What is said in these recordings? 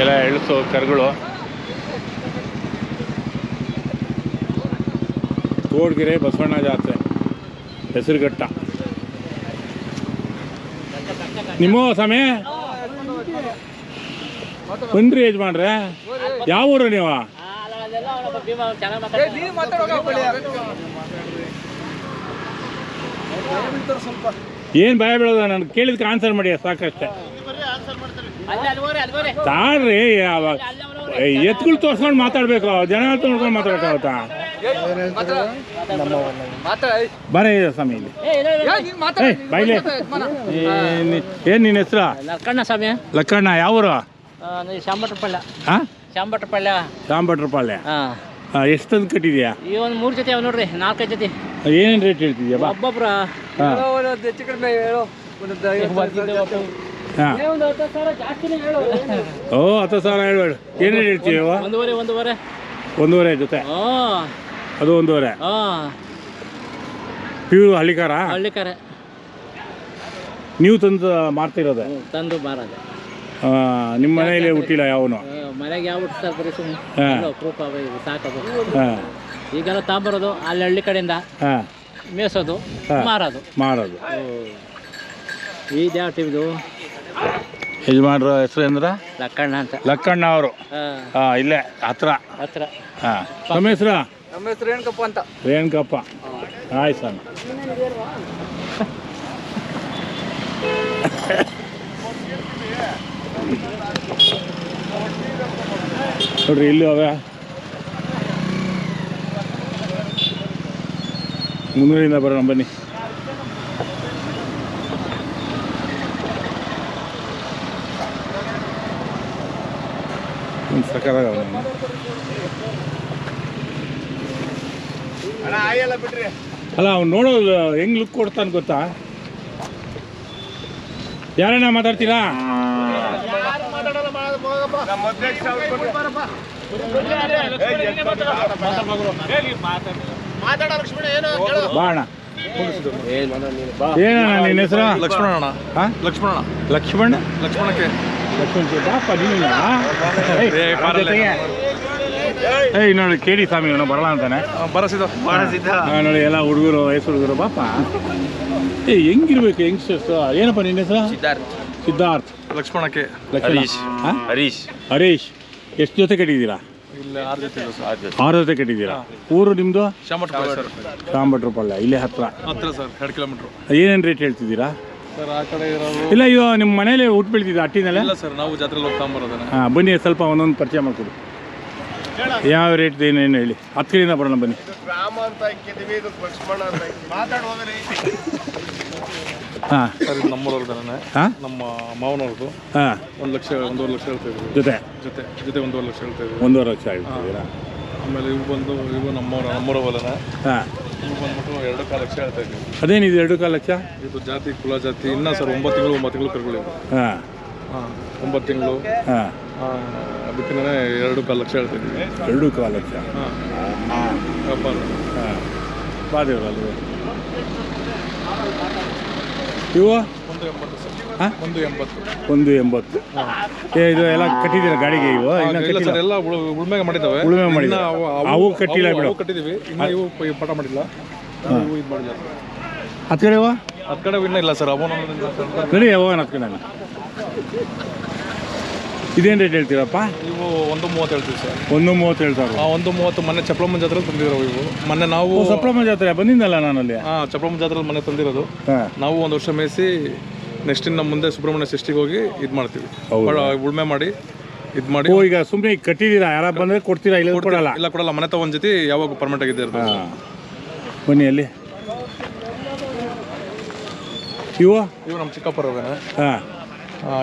ಎಲ್ಲ ಎಳ್ಸು ಕರುಗಳು. ತೋಡ್ಗೆರೆ ಬಸವಣ್ಣ ಜಾತ್ರೆ, ಹೆಸರುಘಟ್ಟ. ನಿಮ್ಮ ಸಮಯ ಬಂದ್ರಿ ಯಜಮಾನ್ರೆ. ಯಾವ ಊರು ನೀವು? ಏನು ಭಯ ಬೀಳೋದ? ನಾನು ಕೇಳಿದ್ಕೆ ಆನ್ಸರ್ ಮಾಡಿ ಸಾಕಷ್ಟೇ. ತಾಳ್ರಿ ಅವ- ಎತ್ಗಳು ತೋರ್ಸ್ಕೊಂಡು ಮಾತಾಡ್ಬೇಕು ಜನ ನೋಡ್ಕೊಂಡು ಮಾತಾಡಕ್ಕಾಗತ್ತಾ ಬರೇ ಸ್ವಾಮಿ ಇಲ್ಲಿ. ಬೈಲಿ. ಏನ್ ಏನು ನಿನ್ನ ಹೆಸರು? ಲಕ್ಕಣ್ಣ ಸ್ವಾಮಿ. ಲಕ್ಕಣ್ಣ ಯಾವೂರು? ಶಾಂಬಟ್ರಪಳ್ಳ. ಹಾಂ ಶಾಂಬಟ್ರಪಳ್ಳ. ಎಷ್ಟು ತಂದು ಕಟ್ಟಿದ್ಯಾ? ಈ ಒಂದು ಮೂರು ಜೊತೆ ಅವ ನೋಡ್ರಿ ನಾಲ್ಕೈದು ಜೊತೆ. ಏನೇನು ರೇಟ್ ಹೇಳ್ತಿದ್ಯಾ? ಬಾ. ಒಬ್ಬೊಬ್ರ. ಹೆಚ್ಚು ಕಡಿಮೆ ಒಂದು ಹತ್ತು ಸಾವಿರ ಜಾಸ್ತಿನೇ ಹೇಳು. ಓ ಹತ್ತು ಸಾವಿರ ಹೇಳ್ಬೇಡ. ಏನೇನು ಹೇಳ್ತೀವಿ ಒಂದೂವರೆ ಒಂದೂವರೆ. ಒಂದೂವರೆ ಜೊತೆ? ಅದು ಒಂದೂವರೆ? ಪ್ಯೂರ್ ಹಳ್ಳಿಕಾರ? ಹಳ್ಳಿಕಾರ. ನೀವು ತಂದು ಮಾರ್ತಿರೋದೆ? ತಂದು ಮಾರೋದು. ಆ, ನಿಮ್ಮ ಮನೆಯಲ್ಲಿ ಹುಟ್ಟಿಲ್ಲ ಯಾವನು? ಮನೆಗೆ ಯಾವ ಹುಟ್ಟಿಸ್ತಾರೆ ಬರೀ ಸುಮ್ಮನೆ ಹಾಂ. ಪ್ರೂಫ್ ಸಾಕೋದು. ಹಾಂ. ಈಗೆಲ್ಲ ತಾಂಬರೋದು ಅಲ್ಲಿ ಹಳ್ಳಿ ಕಡೆಯಿಂದ. ಹಾಂ. ಮೇಸೋದು ಹಾ. ಮಾರೋದು. ಮಾರೋದು. ಈ ಯಾವ ಟಿವಿದು ಯಜಮಾನ್ರ ಹೆಸರು ಅಂದ್ರ ಲಕ್ಕಣ್ಣ ಅಂತ. ಲಕ್ಕಣ್ಣ ಅವರು. ಹಾಂ. ಇಲ್ಲೇ ಹತ್ರ. ಹತ್ರ. ಹಾಂ. ನಮ್ಮ ಹೆಸರು? ನಮ್ಮ ಹೆಸರು ರೇಣುಕಪ್ಪ ಅಂತ. ರೇಣುಕಪ್ಪ. ಆಯ್ತು ಸರ್. ನೋಡ್ರಿ ಇಲ್ಲಿ ಅವ. ಮುನ್ನೂರಿಂದ ಬರೋಣ ಬನ್ನಿ. ಅಲ್ಲ ಅವ್ನು ನೋಡೋದು ಹೆಂಗ್ ಲುಕ್ ಕೊಡ್ತಾನೆ ಗೊತ್ತಾ? ಯಾರಣ್ಣ ಮಾತಾಡ್ತೀರಾ? ಬಾಣ ಏನಣ್ಣ ನಿನ್ನ ಹೆಸರು? ಲಕ್ಷ್ಮಣ ಲಕ್ಷ್ಮಣ ಲಕ್ಷ್ಮಣ ಲಕ್ಷ್ಮಣ? ಲಕ್ಷ್ಮಣಕ್ಕೆ. ಏ. ಏಯ್ ನೋಡಿ ಕೇಳಿ ಸ್ವಾಮಿ ಇವನು ಬರಲ್ಲ ಅಂತಾನೆ. ಬರಸಿದ ಬರಸಿದ್ದ ನೋಡಿ ಎಲ್ಲ ಹುಡುಗರು ವಯಸ್ಸು ಹುಡುಗರು ಬಾಪ ಏ ಹೆಂಗಿರ್ಬೇಕು ಯಂಗ್ಸ್ಟರ್ಸ್ ಏನಪ್ಪ ನಿನ್ನ ಹೆಸರು? ಸಿದ್ಧಾರ್ಥ. ಲಕ್ಷ್ಮಣಕ್ಕೆ. ಹರೀಶ್. ಹಾ? ಹರೀಶ್. ಹರೀಶ್ ಎಷ್ಟು ಜೊತೆ ಕಟ್ಟಿದ್ದೀರಾ? ಇಲ್ಲ ಆರು ಜೊತೆ ಕಟ್ಟಿದ್ದೀರಾ? ಊರು ನಿಮ್ಮದು ಶಾಮಟ್ರಪಾಳ್ಯ ಇಲ್ಲೇ ಹತ್ರ. ಹತ್ರ ಸರ್ ಎರಡು ಕಿಲೋಮೀಟ್ರು ಏನೇನು ರೇಟ್ ಹೇಳ್ತಿದ್ದೀರಾ? ಸರ್ ಆ ಕಡೆ ಇರೋರು ಇಲ್ಲ ಇವ ನಿಮ್ಮ ಮನೇಲಿ ಹುಟ್ಟು ಬೀಳ್ತಿದ್ದೆ ಅಟ್ಟಿನಲ್ಲೇ ಇಲ್ಲ ಸರ್ ನಾವು ಜಾತ್ರೆಲಿ ಹೋಗ್ತಾ ಬರೋದನ್ನ. ಹಾಂ ಬನ್ನಿ ಸ್ವಲ್ಪ ಒಂದೊಂದು ಪರಿಚಯ ಮಾಡಿಕೊಡಿ. ಯಾವ ರೇಟ್ ಏನೇನು ಹೇಳಿ? ಹತ್ತು ಕಡೆಯಿಂದ ಬರೋಣ ಬನ್ನಿ. ಹಾಂ. ಸರ್ ಇದು ನಮ್ಮೂರವ್ರದ್ದಾನೆ ಹಾಂ? ನಮ್ಮ ಮಾವನವ್ರದ್ದು ಹಾಂ. ಒಂದು ಲಕ್ಷ ಒಂದೂವರೆ ಲಕ್ಷ ಹೇಳ್ತಾ ಇದ್ದೀವಿ ಜೊತೆ? ಜೊತೆ ಜೊತೆ ಒಂದೂವರೆ ಲಕ್ಷ ಹೇಳ್ತಾ ಇದ್ದೀವಿ ಒಂದೂವರೆ ಲಕ್ಷ ಹೇಳ್ತಿದ್ದೀರಾ ಆಮೇಲೆ ಇವು ಬಂದು ಇವು ನಮ್ಮವ್ರ ನಮ್ಮೂರ ಹೊಲನ ಹಾಂ. ಇವು ಬಂದ್ಬಿಟ್ಟು ಎರಡು ಕಾಲು ಲಕ್ಷ ಹೇಳ್ತಾ ಅದೇನಿದು ಎರಡು ಕಾಲು ಲಕ್ಷ? ಇದು ಜಾತಿ ಕುಲ ಜಾತಿ ಇನ್ನೂ ಸರ್ ಒಂಬತ್ತು ತಿಂಗಳು ಒಂಬತ್ತು ತಿಂಗಳು ಕರ್ಕೊಳ್ಳಿ ಹಾಂ. ಹಾಂ ಒಂಬತ್ತು ತಿಂಗಳು. ಹಾಂ. ಅದಕ್ಕೆ ಎರಡು ಕಾಲ ಲಕ್ಷ ಹೇಳ್ತಾ ಇದ್ದೀವಿ ಎರಡು ಕಾಲು ಲಕ್ಷ? ಹಾಂ. ವ್ಯಾಪಾರ ಹಾಂ ಬಾದೇವ್ರ ಅಲ್ವೇ ಇವು ಹಾಂ? ಒಂದು ಎಂಬತ್ತು. ಒಂದು ಎಂಬತ್ತು. ಏ ಇದು ಎಲ್ಲ ಕಟ್ಟಿದ್ದೀರಾ ಗಾಡಿಗೆ ಇವು? ಇನ್ನೂ ಇಲ್ಲ ಕಟ್ಟಿಲ್ಲ? ಸರ್ ಎಲ್ಲ ಉಳು- ಉಳುಮೆಗೆ ಮಾಡಿದ್ದಾವೆ. ಉಳುಮೆ ಇನ್ನ ಮಾಡಿದ್ದಾವೆ. ಅವು- ಅವು ಕಟ್ಟಿಲ್ಲ ಅವು- ಬಿಡು. ಅವು ಕಟ್ಟಿದೀವಿ ಇನ್ನು ಇವು ಪ- ಪಾಠ ಮಾಡಿಲ್ಲ. ಇವು ಇದು ಮಾಡಿಲ್ಲ ಹತ್ತು ಕಡೆ ಕಡೆ ಇನ್ನೂ ಇಲ್ಲ ಸರ್. ಅವನ ನಡಿ ಹತ್ತು ಕಡೆ ಇದೇನು ರೇಟ್ ಹೇಳ್ತೀರಪ್ಪ? ಇವು ಒಂದು ಮೂವತ್ತು ಹೇಳ್ತೀವಿ ಸರ್. ಒಂದು ಮೂವತ್ತು ಹೇಳ್ತಾರೆ ಆ ಒಂದು ಮೂವತ್ತು ಮೊನ್ನೆ ಚಪ್ಲಮ್ಮ ಜಾತ್ರೆ ತಂದಿರೋ ಇವು. ಮೊನ್ನೆ ನಾವು ಸಪ್ಲಮ್ಮ ಜಾತ್ರೆ ಬಂದಿದ್ದಲ್ಲ ಅಲ್ಲಿ ಆಂ ಚಪ್ಲಮ್ಮ ಜಾತ್ರೆ ಮನೆ ತಂದಿರೋದು. ಹಾಂ. ನಾವು ಒಂದು ವರ್ಷ ಮೇಯಿಸಿ ನೆಕ್ಸ್ಟ್ ಇನ್ನು ಮುಂದೆ ಸುಬ್ರಹ್ಮಣ್ಯ ಷಷ್ಠಿಗೆ ಹೋಗಿ ಇದು ಮಾಡ್ತೀವಿ. ಉಳ್ಮೆ ಮಾಡಿ ಇದು ಮಾಡಿ ಓ ಈಗ ಸುಮ್ಮನೆ ಕಟ್ಟಿದೀರಾ ಯಾರ ಬಂದ್ರೆ ಕೊಡ್ತೀರಾ ಇಲ್ಲ ಕೊಡಲ್ಲ? ಇಲ್ಲ ಕೊಡಲ್ಲ. ಮನೆ ತಗೊಂಡ್ ಜೊತೆ ಯಾವಾಗ ಪರ್ಮನೆಂಟ್ ಆಗಿದೆ ಇರ್ತದೆ ಹಾಂ. ಬನ್ನಿ ಅಲ್ಲಿ. ಇವು ಇವು ನಮ್ಮ ಚಿಕ್ಕಪ್ಪರವೇನೆ ಹಾಂ.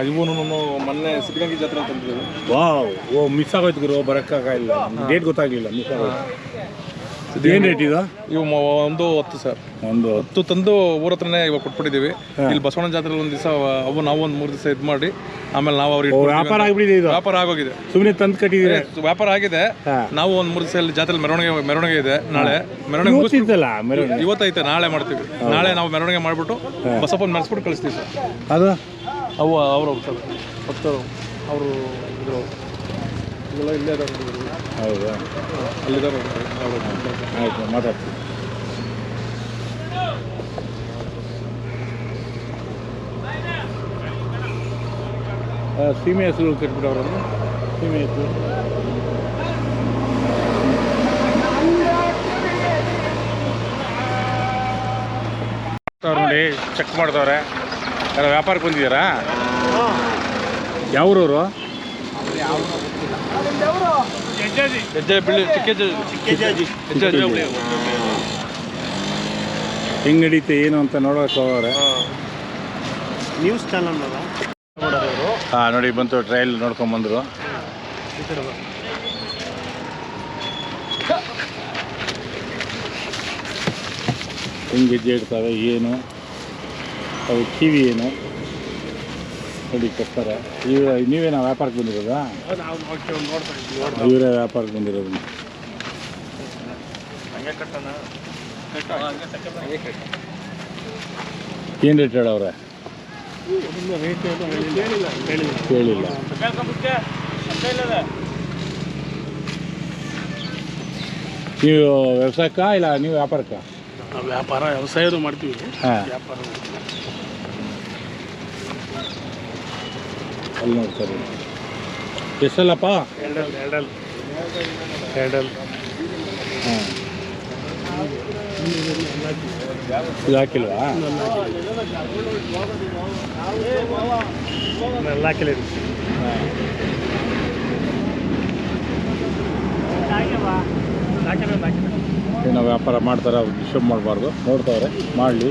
ಇವು ಮೊನ್ನೆ ಸಿದ್ಧಗಂಗೆ ಜಾತ್ರೆ ತಂದಿದ್ದೀವಿ ವಾವ್ ಓ ಮಿಸ್ ಆಗೋಯ್ತು ಗುರು ಬರೋಕ್ಕಾಗಿಲ್ಲ ಡೇಟ್ ಗೊತ್ತಾಗಲಿಲ್ಲ ಮಿಸ್ ಆಗೋಯ್ತು. ಏನು ರೇಟ್ ಇದು? ಇವು ಒಂದು ಹತ್ತು ಸರ್. ಒಂದು ಹತ್ತು. ತಂದು ಊರ ಹತ್ರನೇ ಇವಾಗ ಕೊಟ್ಬಿಟ್ಟಿದ್ದೀವಿ. ಇಲ್ಲಿ ಬಸವಣ್ಣ ಜಾತ್ರೆ ಒಂದು ದಿವಸ ಅವು ನಾವು ಒಂದು ಮೂರು ದಿವಸ ಇದು ಮಾಡಿ ಆಮೇಲೆ ನಾವು ಅವ್ರಿಗೆ ವ್ಯಾಪಾರ ಆಗಿಬಿಟ್ಟಿದೆ ಇದು? ವ್ಯಾಪಾರ ಆಗೋಗಿದೆ. ಸುಮ್ಮನೆ ತಂದು ಕಟ್ಟಿದ್ದೀರಾ? ವ್ಯಾಪಾರ ಆಗಿದೆ. ನಾವು ಒಂದು ಮೂರು ದಿವಸ ಇಲ್ಲಿ ಜಾತ್ರೆ ಮೆರವಣಿಗೆ ಮೆರವಣಿಗೆ ಇದೆ ನಾಳೆ. ಮೆರವಣಿಗೆ ಮುಗಿಸ್- ಇವತ್ತಿದ್ದಲ್ಲ ಮೆರವಣಿಗೆ? ಇವತ್ತೈತೆ ನಾಳೆ ಮಾಡ್ತೀವಿ. ನಾಳೆ ನಾವು ಮೆರವಣಿಗೆ ಮಾಡಿಬಿಟ್ಟು ಬಸಪ್ಪನ ಮೆರೆಸ್ಬಿಟ್ಟು ಕಳಿಸ್ತೀವಿ ಸರ್. ಅದು? ಅವು ಅವರು ಸರ್. ಭಕ್ತರು ಅವರು ಇದ್ರು. ಇವೆಲ್ಲ ಇಲ್ಲೇ ಇದ್ದಾರೆ. ಹೌದಾ? ಅಲ್ಲಿದ್ದಾರೆ ಆಯಿತು ಮಾತಾಡ್ತೀವಿ ಆ, ಸೀಮೆ ಹೆಸರು ಕಟ್ಬಿಟ್ಟವ್ರಲ್ಲ ಸೀಮೆ ಹೆಸರು. ಅವ್ರು ನೋಡಿ ಚೆಕ್ ಮಾಡ್ತವ್ರೆ ಯಾರೋ ವ್ಯಾಪಾರಕ್ಕೆ ಬಂದಿದ್ದೀರಾ? ಹುಳಿ. ಹೆಂಗ್ ನಡೀತೆ ಏನು ಅಂತ ನೋಡೋಕೆ ಹೋಗೋರೆ. ನ್ಯೂಸ್ ಚಾನಲ್ ಹಾ ನೋಡಿ ಬಂತು ಟ್ರಯಲ್ ನೋಡ್ಕೊಂಬಂದರು ಹೆಂಗೆ ಹೆಜ್ಜೆ ಇಡ್ತಾವೆ ಏನು? ಅವು ಕಿವಿ ಏನು? ನೋಡಿ ಕೊಡ್ತಾರೆ. ಇವ ನೀವೇನೋ ವ್ಯಾಪಾರಕ್ಕೆ ಬಂದಿರೋದಾ? ನಾವು ಇವರೇ ವ್ಯಾಪಾರಕ್ಕೆ ಬಂದಿರೋದು. ಏನು ರೇಟ್ ಹೇಳವ್ರೆ? ಕೇಳಿಲ್ಲ. ನೀವು ವ್ಯವಸಾಯಕ್ಕ ಇಲ್ಲ, ನೀವು ವ್ಯಾಪಾರಕ್ಕ? ನಾವು ವ್ಯಾಪಾರ ವ್ಯವಸಾಯದು ಮಾಡ್ತೀವಿ. ಹಾಂ. ವ್ಯಾಪಾರ ಅಲ್ಲಿ ನೋಡ್ತಾರೆ ಎಷ್ಟಲ್ಲಪ್ಪ? ಎರಡಲ್ ಎರಡಲ್ ಎರಡಲ್ ಹಾಂ. ಇದು ಹಾಕಿಲ್ವಾ? ಎಲ್ಲ ಹಾಕಿಲ್ಲ ಏನೋ ವ್ಯಾಪಾರ ಮಾಡ್ತಾರೆ ಅವ್ರು ಡಿಸ್ಟರ್ಬ್ ಮಾಡಬಾರ್ದು. ನೋಡ್ತಾವ್ರೆ ಮಾಡಲಿ.